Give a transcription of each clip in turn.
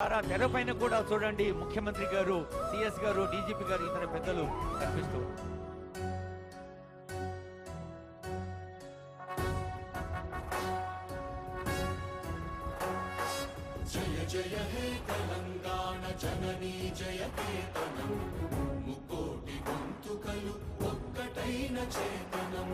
ద్వారా తెరపైన కూడా చూడండి. ముఖ్యమంత్రి గారు సిఎస్ గారు డీజీపీ గారు ఇతర పెద్దలు కనిపిస్తూ జయ జయ హే తెలంగాణ జననీ జయ చేతనం ముకోటి గొంతుకలు ఒక్కటైన చేతనం.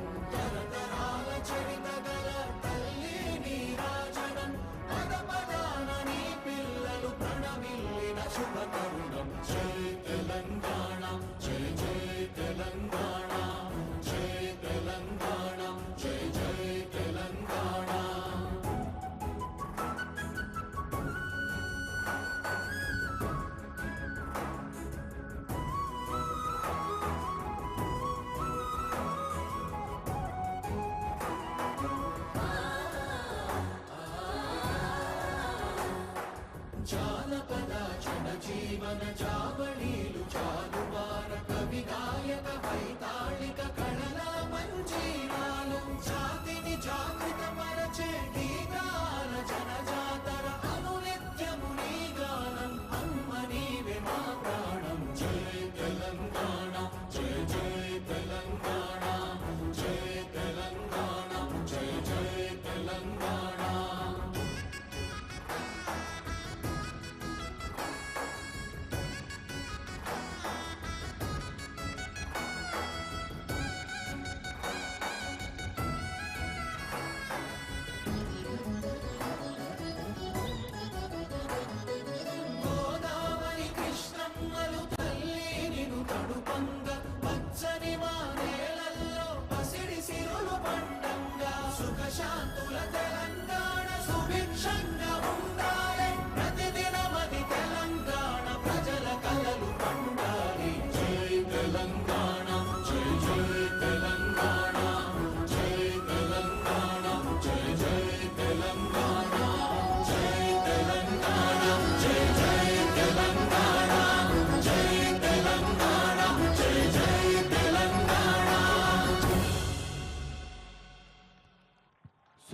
జానపద జనజీవన జావళీలు జాలువార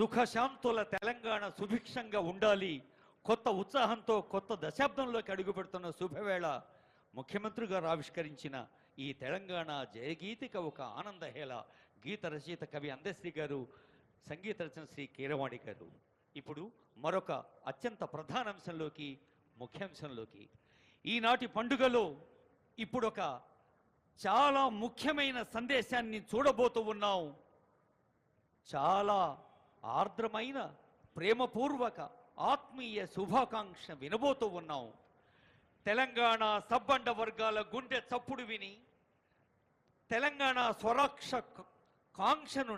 సుఖశాంతుల తెలంగాణ సుభిక్షంగా ఉండాలి. కొత్త ఉత్సాహంతో కొత్త దశాబ్దంలోకి అడుగుపెడుతున్న శుభవేళ ముఖ్యమంత్రి గారు ఆవిష్కరించిన ఈ తెలంగాణ జయగీతిక ఒక ఆనందహేళ గీత రచయిత కవి అందశ్రీ గారు సంగీత రచన శ్రీ కీరవాణి గారు. ఇప్పుడు మరొక అత్యంత ప్రధాన అంశంలోకి ముఖ్యాంశంలోకి ఈనాటి పండుగలో ఇప్పుడు ఒక చాలా ముఖ్యమైన సందేశాన్ని చూడబోతూ ఉన్నాం. చాలా ఆర్ద్రమైన ప్రేమపూర్వక ఆత్మీయ శుభాకాంక్ష వినబోతూ ఉన్నాం. తెలంగాణ సబ్బండ వర్గాల గుండె చప్పుడు విని తెలంగాణ స్వరాక్ష కాంక్షను